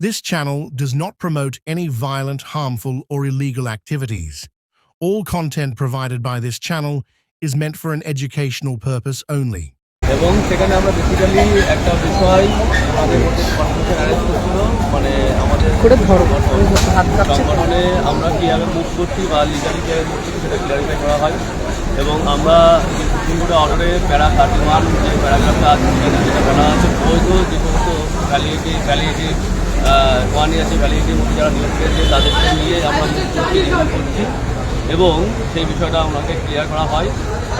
This channel does not promote any violent, harmful, or illegal activities. All content provided by this channel is meant for an educational purpose only. এবং সেখানে আমরা basically একটা বিষয় আমাদের মধ্যে confusion arrange করছিল মানে আমাদের করে ধরো হাত কাঁপছে সংগঠনে আমরা কীভাবে মুভ করছি বা লিগালি কীভাবে মুভ করছি সেটা ক্লিয়ারিফাই করা হয় এবং আমরা সুপ্রিম কোর্টের অর্ডারে প্যারা থার্টি ওয়ান যে প্যারাগ্রাফটা আছে সেখানে যেটা বলা আছে বৈধ যে সমস্ত ভ্যালিডিটি ভ্যালিডিটি ওয়ান ইয়ার যে ভ্যালিডিটির মধ্যে যারা নিয়োগ পেয়েছে, তাদেরকে নিয়ে আমরা করছি এবং সেই বিষয়টা ওনাকে ক্লিয়ার করা হয়।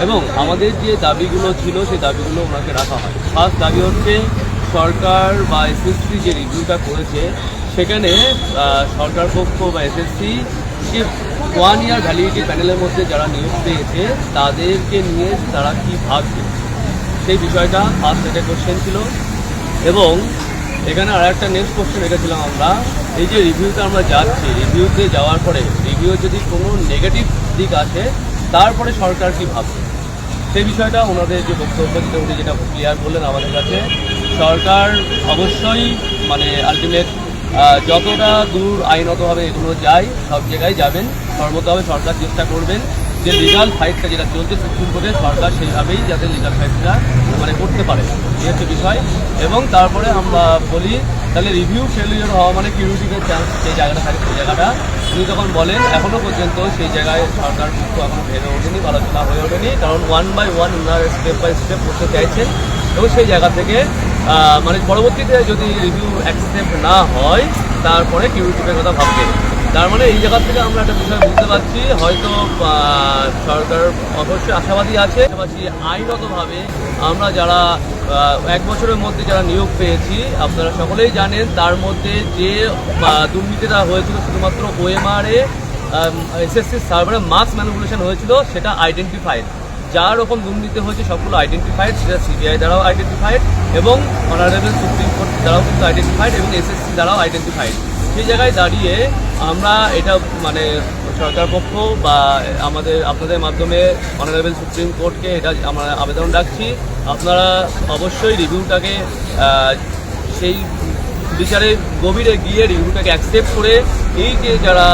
এবং আমাদের যে দাবিগুলো ছিল, সেই দাবিগুলো ওনাকে রাখা হয়। ফার্স্ট দাবি হচ্ছে, সরকার বা এসএসসি যে রিভিউটা করেছে, সেখানে সরকার পক্ষ বা এসএসসি যে ওয়ান ইয়ার ভ্যালিডিটি প্যানেলের মধ্যে যারা নিয়োগ পেয়েছে, তাদেরকে নিয়ে তারা কি ভাবছে? সেই বিষয়টা ফার্স্ট একটা কোশ্চেন ছিল। এবং এখানে আর একটা নেক্সট কোশ্চেন রেখেছিলাম আমরা। এই যে রিভিউতে আমরা যাচ্ছি রিভিউতে যাওয়ার পরে রিভিউ যদি কোনো নেগেটিভ দিক আসে, তারপরে সরকার কি ভাবছে সেই বিষয়টা ওনাদের যে বক্তব্য যেটা উনি যেটা ক্লিয়ার করলেন আমাদের কাছে, সরকার অবশ্যই মানে আলটিমেট যতটা দূর আইনতভাবে এগুলো যায়, সব জায়গায় যাবেন, সর্বতভাবে সরকার চেষ্টা করবেন। যে লিগাল ফাইটটা যেটা চলছে সুপ্রিম কোর্টে সরকার সেইভাবেই যাতে লিগাল ফাইটটা মানে করতে পারে। এই হচ্ছে বিষয়। এবং তারপরে আমরা বলি, তাহলে রিভিউ ফেলিওর হওয়া মানে কিউরিটিভের চান্স সেই জায়গাটা থাকে সেই জায়গাটা। উনি যখন বলেন এখনও পর্যন্ত সেই জায়গায় সরকার কিন্তু এখনও ভেবে ওঠেনি, আলোচনা হয়ে ওঠেনি। কারণ ওয়ান বাই ওয়ান ওনার স্টেপ বাই স্টেপ করতে চাইছেন। এবং সেই জায়গা থেকে মানে পরবর্তীতে যদি রিভিউ অ্যাকসেপ্ট না হয়, তারপরে কিউরিটিভের কথা ভাববেন তার মানে এই জায়গা থেকে আমরা একটা বিষয় বুঝতে পারছি। হয়তো সরকার অবশ্যই আশাবাদী আছে। পাশাপাশি আইনগতভাবে আমরা যারা এক বছরের মধ্যে যারা নিয়োগ পেয়েছি, আপনারা সকলেই জানেন, তার মধ্যে যে দুর্নীতিটা হয়েছিল শুধুমাত্র ওএমআরে এসএসসি সার্ভারে মার্কস ম্যানিপুলেশন হয়েছিল, সেটা আইডেন্টিফাইড যা রকম দুর্নীতি হয়েছে, সবগুলো আইডেন্টিফাইড সেটা সিবিআই দ্বারাও আইডেন্টিফাইড এবং অনারেবল সুপ্রিম কোর্ট দ্বারাও কিন্তু আইডেন্টিফাইড এবং এসএসসি দ্বারাও আইডেন্টিফাইড সেই জায়গায় দাঁড়িয়ে আমরা এটা মানে সরকার পক্ষ বা আমাদের, আপনাদের মাধ্যমে অনারেবল সুপ্রিম কোর্টকে এটা আমরা আবেদন রাখছি। আপনারা অবশ্যই রিভিউটাকে সেই বিচারে গভীরে গিয়ে রিভিউটাকে অ্যাকসেপ্ট করে এই যে যারা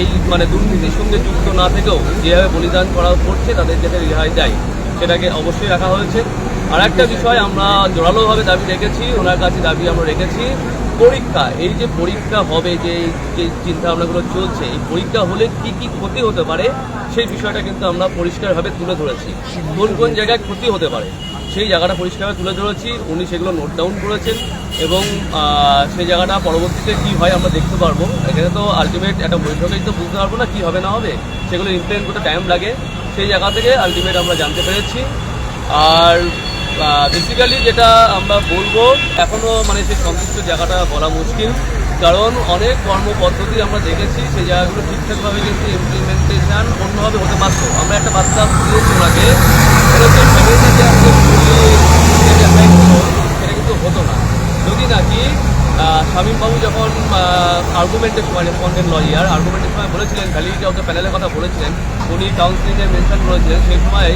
এই মানে দুর্নীতির সঙ্গে যুক্ত না থেকেও যেভাবে বলিদান করা করছে, তাদের যাতে রেহাই দেয়, সেটাকে অবশ্যই রাখা হয়েছে। আর একটা বিষয় আমরা জোরালোভাবে দাবি রেখেছি, ওনার কাছে দাবি আমরা রেখেছি পরীক্ষা, এই যে পরীক্ষা হবে, যে যে চিন্তা ভাবনাগুলো চলছে, এই পরীক্ষা হলে কি কি ক্ষতি হতে পারে, সেই বিষয়টা কিন্তু আমরা পরিষ্কারভাবে তুলে ধরেছি। কোন কোন জায়গায় ক্ষতি হতে পারে, সেই জায়গাটা পরিষ্কারভাবে তুলে ধরেছি। উনি সেগুলো নোট ডাউন করেছেন এবং সেই জায়গাটা পরবর্তীতে কি হয় আমরা দেখতে পারব। এখানে তো আলটিমেট একটা বৈঠকেই তো বুঝতে পারব না কি হবে, না হবে। সেগুলো ইমপ্লিমেন্ট করতে টাইম লাগে। সেই জায়গা থেকে আলটিমেট আমরা জানতে পেরেছি। আর বেসিক্যালি যেটা আমরা বলব এখনও মানে সেই সংশ্লিষ্ট জায়গাটা বলা মুশকিল, কারণ অনেক কর্মপদ্ধতি আমরা দেখেছি, সেই জায়গাগুলো ঠিকঠাকভাবে কিন্তু ইমপ্লিমেন্টেশন অন্যভাবে হতে পারতো আমরা একটা বাচ্চা দিয়েছি ওনাকে সেটা কিন্তু হতো না। যদি নাকি শামীমবাবু যখন আর্গুমেন্টের সময় রেসপন্ডেন্ট লয়ার আর্গুমেন্টের সময় বলেছিলেন, ভ্যালিডিটি অফ দ্য প্যানেলের কথা বলেছিলেন, উনি কাউন্সিলিংয়ে মেনশন করেছিলেন, সেই সময়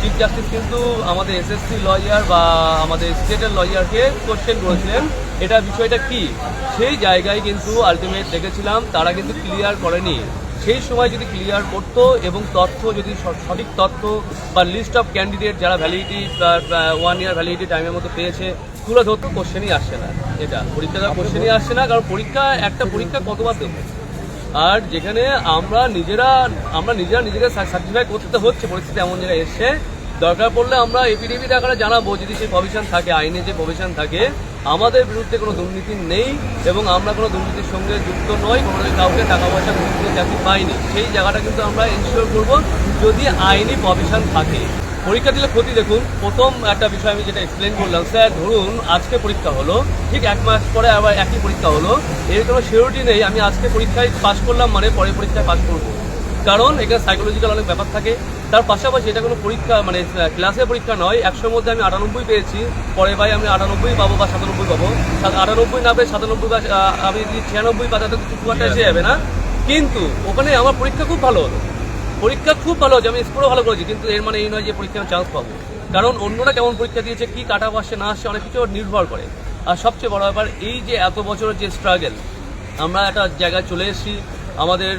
চিফ জাস্টিস কিন্তু আমাদের এসএসসি লয়ার বা আমাদের স্টেটের লয়ারকে কোশ্চেন করেছিলেন, এটা বিষয়টা কি? সেই জায়গায় কিন্তু আলটিমেট দেখেছিলাম, তারা কিন্তু ক্লিয়ার করেনি। সেই সময় যদি ক্লিয়ার করতো এবং তথ্য যদি সঠিক তথ্য বা লিস্ট অফ ক্যান্ডিডেট যারা ভ্যালিডিটি ওয়ান ইয়ার ভ্যালিডিটি টাইমের মধ্যে পেয়েছে তুলে ধরতো কোশ্চেনই আসছে না। এটা পরীক্ষাটা কোশ্চেনই আসছে না কারণ পরীক্ষা একটা পরীক্ষা কতবার দেবো? আর যেখানে আমরা নিজেরা আমরা নিজেরা নিজেকে সার্টিফাই করতে হচ্ছে পরিস্থিতি এমন জায়গায় এসছে দরকার পড়লে আমরা এপিডিবির আকারে জানাব যদি সেই প্রভিশন থাকে আইনে যে প্রভিশন থাকে আমাদের বিরুদ্ধে কোনো দুর্নীতি নেই এবং আমরা কোনো দুর্নীতির সঙ্গে যুক্ত নই, কোনো কাউকে টাকা পয়সা দুর্নীতি চাকরি পাইনি। সেই জায়গাটা কিন্তু আমরা ইনশিওর করব যদি আইনি প্রভিশন থাকে। পরীক্ষা দিলে ক্ষতি দেখুন। প্রথম একটা বিষয় আমি যেটা এক্সপ্লেন করলাম, স্যার, ধরুন আজকে পরীক্ষা হলো, ঠিক এক মাস পরে আবার একই পরীক্ষা হলো, এর কোনো শিওরিটি নেই। আমি আজকে পরীক্ষায় পাশ করলাম মানে পরে পরীক্ষায় পাশ করব। কারণ এখানে সাইকোলজিক্যাল অনেক ব্যাপার থাকে। তার পাশাপাশি এটা কোনো পরীক্ষা মানে ক্লাসের পরীক্ষা নয়। একশোর মধ্যে আমি আটানব্বই পেয়েছি। পরে ভাই আমি আটানব্বই পাবো বা সাতানব্বই পাবো। আটানব্বই না পেয়ে সাতানব্বই বা আমি যদি ছিয়ানব্বই পাই তাতে কিছু খুব একটা এসে যাবে না। কিন্তু ওখানে আমার পরীক্ষা খুব ভালো হলো। পরীক্ষা খুব ভালো হচ্ছে আমি স্কোরও ভালো করেছি কিন্তু এর মানে এই নয় যে পরীক্ষায় চান্স পাবো। কারণ অন্যরা কেমন পরীক্ষা দিয়েছে কি কাটা আসছে না আসছে অনেক কিছু নির্ভর করে। আর সবচেয়ে বড় ব্যাপার এই যে এত বছরের যে স্ট্রাগল আমরা একটা জায়গায় চলে এসেছি। আমাদের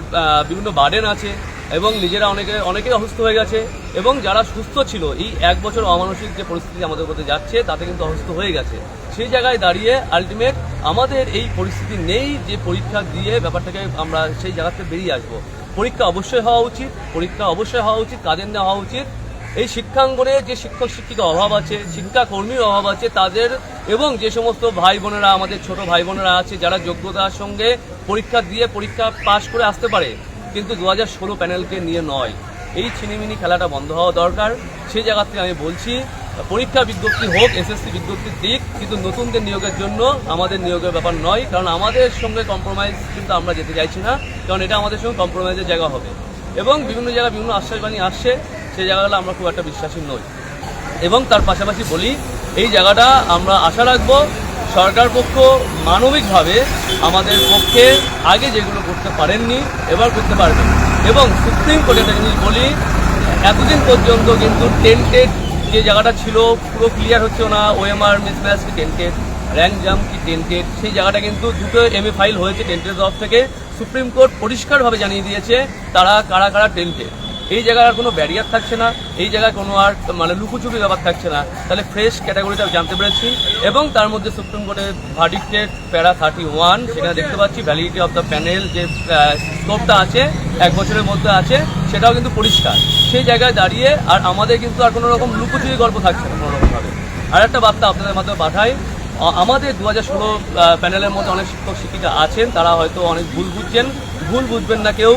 বিভিন্ন বার্ডেন আছে এবং নিজেরা অনেকে, অনেকেই অসুস্থ হয়ে গেছে এবং যারা সুস্থ ছিল, এই এক বছর অমানসিক যে পরিস্থিতি আমাদের মধ্যে যাচ্ছে, তাতে কিন্তু অসুস্থ হয়ে গেছে। সেই জায়গায় দাঁড়িয়ে আলটিমেট আমাদের এই পরিস্থিতি নেই যে পরীক্ষা দিয়ে ব্যাপারটাকে আমরা সেই জায়গা থেকে বেরিয়ে আসব। পরীক্ষা অবশ্যই হওয়া উচিত, পরীক্ষা অবশ্যই হওয়া উচিত, কাদের নেওয়া হওয়া উচিত এই শিক্ষাঙ্গনে যে শিক্ষক শিক্ষিকা অভাব আছে শিক্ষাকর্মীর অভাব আছে, তাদের এবং যে সমস্ত ভাই বোনেরা, আমাদের ছোট ভাই বোনেরা আছে, যারা যোগ্যতার সঙ্গে পরীক্ষা দিয়ে পরীক্ষা পাশ করে আসতে পারে, কিন্তু দু হাজার ষোলো প্যানেলকে নিয়ে নয়। এই ছিনিমিনি খেলাটা বন্ধ হওয়া দরকার। সেই জায়গা থেকে আমি বলছি, পরীক্ষা বিজ্ঞপ্তি হোক, এসএসসি বিজ্ঞপ্তির দিক, কিন্তু নতুনদের নিয়োগের জন্য আমাদের নিয়োগের ব্যাপার নয়, কারণ আমাদের সঙ্গে কম্প্রোমাইজ কিন্তু আমরা যেতে চাইছি না, কারণ এটা আমাদের সঙ্গে কম্প্রোমাইজের জায়গা হবে। এবং বিভিন্ন জায়গায় বিভিন্ন আশ্বাসবাণী আসছে সেই জায়গাগুলো আমরা খুব একটা বিশ্বাসী নই। এবং তার পাশাপাশি বলি, এই জায়গাটা আমরা আশা রাখব সরকার পক্ষ মানবিকভাবে আমাদের পক্ষে আগে যেগুলো করতে পারেননি, এবার করতে পারবেন এবং সুপ্রিম কোর্টে একটা জিনিস বলি, এতদিন পর্যন্ত কিন্তু টেন্টেড যে জায়গাটা ছিল, পুরো ক্লিয়ার হচ্ছে না ওএমআর মিসম্যাচ কি টেন্টেড র্যাঙ্ক জাম কি টেন্টেড সেই জায়গাটা কিন্তু দুটো এমএ ফাইল হয়েছে টেন্টের তরফ থেকে। সুপ্রিম কোর্ট পরিষ্কারভাবে জানিয়ে দিয়েছে, তারা কারা কারা টেন্টেড এই জায়গায় আর কোনো ব্যারিয়ার থাকছে না, এই জায়গায় কোনো আর মানে লুকোচুপি ব্যাপার থাকছে না। তাহলে ফ্রেশ ক্যাটাগরিটা জানতে পেরেছি এবং তার মধ্যে সুপ্রিম কোর্টের ভার্ডিক্টেড প্যারা থার্টি ওয়ান সেখানে দেখতে পাচ্ছি ভ্যালিডিটি অফ দ্য প্যানেল যে স্কোপটা আছে, এক বছরের মধ্যে আছে, সেটাও কিন্তু পরিষ্কার। সেই জায়গায় দাঁড়িয়ে আর আমাদের কিন্তু আর কোনো রকম লুকোচুরি গল্প থাকছে না কোনো রকমভাবে আর একটা বার্তা আপনাদের মাধ্যমে পাঠাই আমাদের দু হাজার ষোলো প্যানেলের মধ্যে অনেক শিক্ষক, শিক্ষিকা আছেন, তারা হয়তো অনেক ভুল বুঝছেন। ভুল বুঝবেন না কেউ।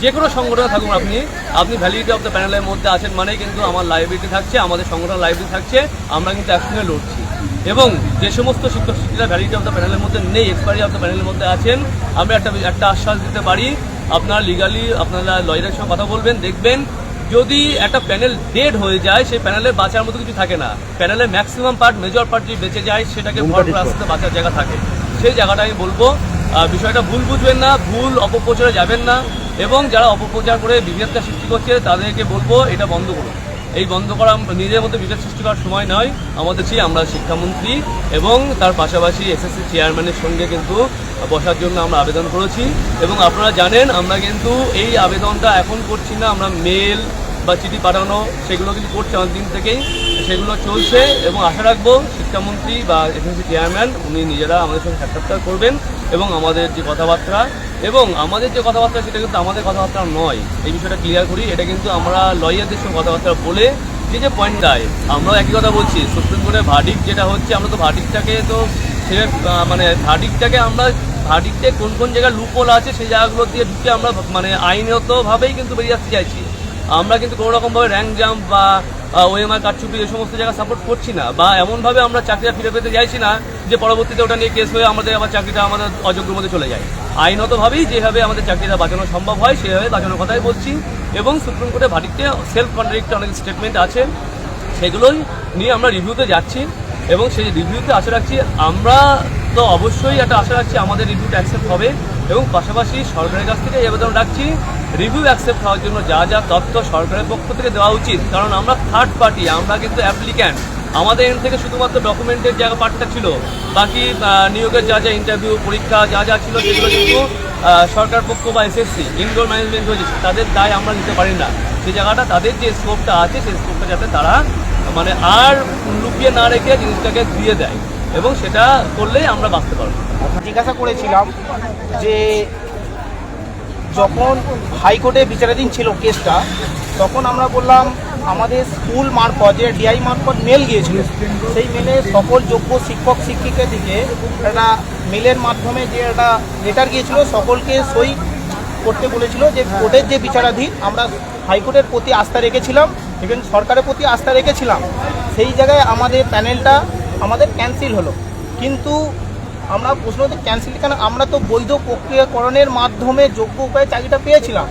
যে কোনো সংগঠনে থাকুন আপনি। আপনি ভ্যালিডিটি অফ দ্য প্যানেলের মধ্যে আছেন মানেই কিন্তু আমার লাইব্রেরি থাকছে, আমাদের সংগঠন লাইব্রেরি থাকছে, আমরা কিন্তু একসঙ্গে লড়ছি। এবং যে সমস্ত শিক্ষক, শিক্ষিকা ভ্যালিডিটি অফ দ্য প্যানেলের মধ্যে নেই এক্সপায়ারি অফ দ্য প্যানেলের মধ্যে আছেন, আমরা একটা একটা আশ্বাস দিতে পারি। আপনারা লিগালি আপনারা লয়ারের সঙ্গে কথা বলবেন, দেখবেন। যদি একটা প্যানেল ডেড হয়ে যায় সেই প্যানেলে বাঁচার মতো কিছু থাকে না। প্যানেলের ম্যাক্সিমাম পার্ট মেজর পার্ট যদি বেঁচে যায় সেটাকে ভর করে। আসতে বাঁচার জায়গা থাকে। সেই জায়গাটা আমি বলব বিষয়টা ভুল বুঝবেন না ভুল অপপ্রচারে যাবেন না এবং যারা অপপ্রচার করে বিভেদটা সৃষ্টি করছে তাদেরকে বলব এটা বন্ধ করুন। এই বন্ধ করা নিজের মধ্যে বিভেদ সৃষ্টি করার সময় নয়। আমাদের আমরা শিক্ষামন্ত্রী এবং তার পাশাপাশি এসএসসি চেয়ারম্যানের সঙ্গে কিন্তু বসার জন্য আমরা আবেদন করেছি এবং আপনারা জানেন, আমরা কিন্তু এই আবেদনটা এখন করছি না, আমরা মেল বা চিঠি পাঠানো, সেগুলো কিন্তু করছে অনেক দিন থেকেই, সেগুলো চলছে এবং আশা রাখব শিক্ষামন্ত্রী বা এসএসসি চেয়ারম্যান, উনি নিজেরা আমাদের সঙ্গে সাক্ষাৎকার করবেন এবং আমাদের যে কথাবার্তা, এবং আমাদের যে কথাবার্তা, সেটা কিন্তু আমাদের কথাবার্তা নয়। এই বিষয়টা ক্লিয়ার করি, এটা কিন্তু আমরা লয়ারদের সঙ্গে কথাবার্তা বলে যে যে পয়েন্ট দেয়, আমরাও একই কথা বলছি। সুপ্রিম কোর্টের ভার্ডিক যেটা হচ্ছে, আমরা তো ভার্ডিকটাকে তো সে মানে ভার্ডিকটাকে আমরা ভার্ডিকটে কোন কোন জায়গায় লুপোল আছে, সেই জায়গাগুলো দিয়ে ঢুকে আমরা মানে আইনতভাবেই কিন্তু বেরিয়ে আসতে চাইছি। আমরা কিন্তু কোনো রকমভাবে র্যাঙ্ক জাম্প বা ওএমআর কারচুপি এই সমস্ত জায়গা সাপোর্ট করছি না বা এমনভাবে আমরা চাকরিটা ফিরে পেতে চাইছি না যে পরবর্তীতে ওটা নিয়ে কেস হয়ে আমাদের আবার চাকরিটা আমাদের অযোগ্যর মধ্যে চলে যায়। আইনতভাবেই যেভাবে আমাদের চাকরিটা বাঁচানো সম্ভব হয়, সেভাবে বাঁচানোর কথাই বলছি এবং সুপ্রিম কোর্টে ভাটিতে সেলফ কন্ট্রাডিক্ট অনেক স্টেটমেন্ট আছে, সেগুলোই নিয়ে আমরা রিভিউতে যাচ্ছি এবং সেই রিভিউতে আশা রাখছি আমরা তো অবশ্যই একটা আশা রাখছি আমাদের রিভিউটা অ্যাকসেপ্ট হবে এবং পাশাপাশি সরকারের কাছ থেকে আবেদন রাখছি। রিভিউ অ্যাকসেপ্ট হওয়ার জন্য যা যা তথ্য সরকারের পক্ষ থেকে দেওয়া উচিত, কারণ আমরা থার্ড পার্টি আমরা কিন্তু অ্যাপ্লিক্যান্ট আমাদের এন থেকে শুধুমাত্র ডকুমেন্টের জায়গা পার্টটা ছিল, বাকি নিয়োগের যা যা ইন্টারভিউ পরীক্ষা যা যা ছিল সেগুলো কিন্তু সরকার পক্ষ বা এসএসসি ইনডোর ম্যানেজমেন্ট হয়েছে, তাদের দায় আমরা নিতে পারি না। সেই জায়গাটা তাদের যে স্কোপটা আছে, সেই স্কোপটা যাতে তারা মানে আর লুকিয়ে না রেখে জিনিসটাকে দিয়ে দেয়। এবং সেটা করলেই আমরা বাঁচতে পারব। জিজ্ঞাসা করেছিলাম যে যখন হাইকোর্টে বিচারাধীন ছিল কেসটা, তখন আমরা বললাম, আমাদের স্কুল মারফত, যে ডিআই মারফত মেল গিয়েছিল, সেই মেলে সকল যোগ্য শিক্ষক শিক্ষিকা থেকে একটা মেলের মাধ্যমে যে একটা লেটার গিয়েছিল, সকলকে সই করতে বলেছিল যে কোর্টের যে বিচারাধীন, আমরা হাইকোর্টের প্রতি আস্থা রেখেছিলাম এবং সরকারের প্রতি আস্থা রেখেছিলাম। সেই জায়গায় আমাদের প্যানেলটা আমাদের ক্যান্সেল হলো। কিন্তু আমরা প্রশ্ন ক্যান্সেল কেন আমরা তো বৈধ প্রক্রিয়াকরণের মাধ্যমে যোগ্য উপায়ে চাকরিটা পেয়েছিলাম।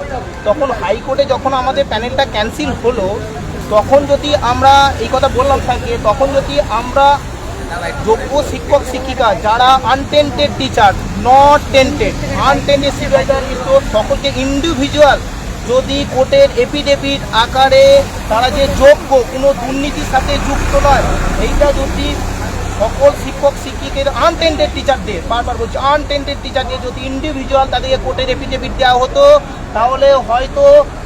তখন হাইকোর্টে যখন আমাদের প্যানেলটা ক্যান্সেল হলো, তখন যদি আমরা এই কথা বললাম স্যারকে, তখন যদি আমরা যোগ্য শিক্ষক, শিক্ষিকা যারা untainted teacher not tainted untainted শিক্ষক সকলকে ইন্ডিভিজুয়াল যদি কোর্টের এপিডেভিট আকারে তারা যে যোগ্য, কোনো দুর্নীতির সাথে যুক্ত নয়, এইটা যদি সকল শিক্ষক শিক্ষিকের আনটেন্ডেড টিচারদের বারবার বলছি আনটেন্ডেড টিচারদের যদি ইন্ডিভিজুয়াল তাদেরকে কোর্টের এফিডেভিট দেওয়া হতো, তাহলে হয়তো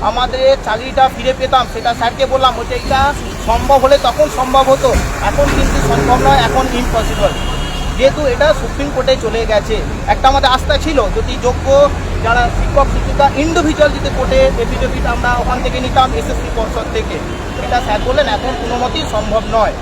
আমাদের চাকরিটা ফিরে পেতাম। সেটা স্যারকে বললাম হচ্ছে এটা সম্ভব হলে তখন সম্ভব হতো। এখন কিন্তু সম্ভব নয়, এখন ইম্পসিবল যেহেতু এটা সুপ্রিম কোর্টে চলে গেছে, একটা আমাদের আস্থা ছিল, যদি যোগ্য যারা শিক্ষক, শিক্ষিকা ইন্ডিভিজুয়াল যদি কোর্টে এফিডেভিট আমরা ওখান থেকে নিতাম, এসএসসি পর্ষদ থেকে। এটা স্যার বললেন, এখন কোনো মতেই সম্ভব নয়।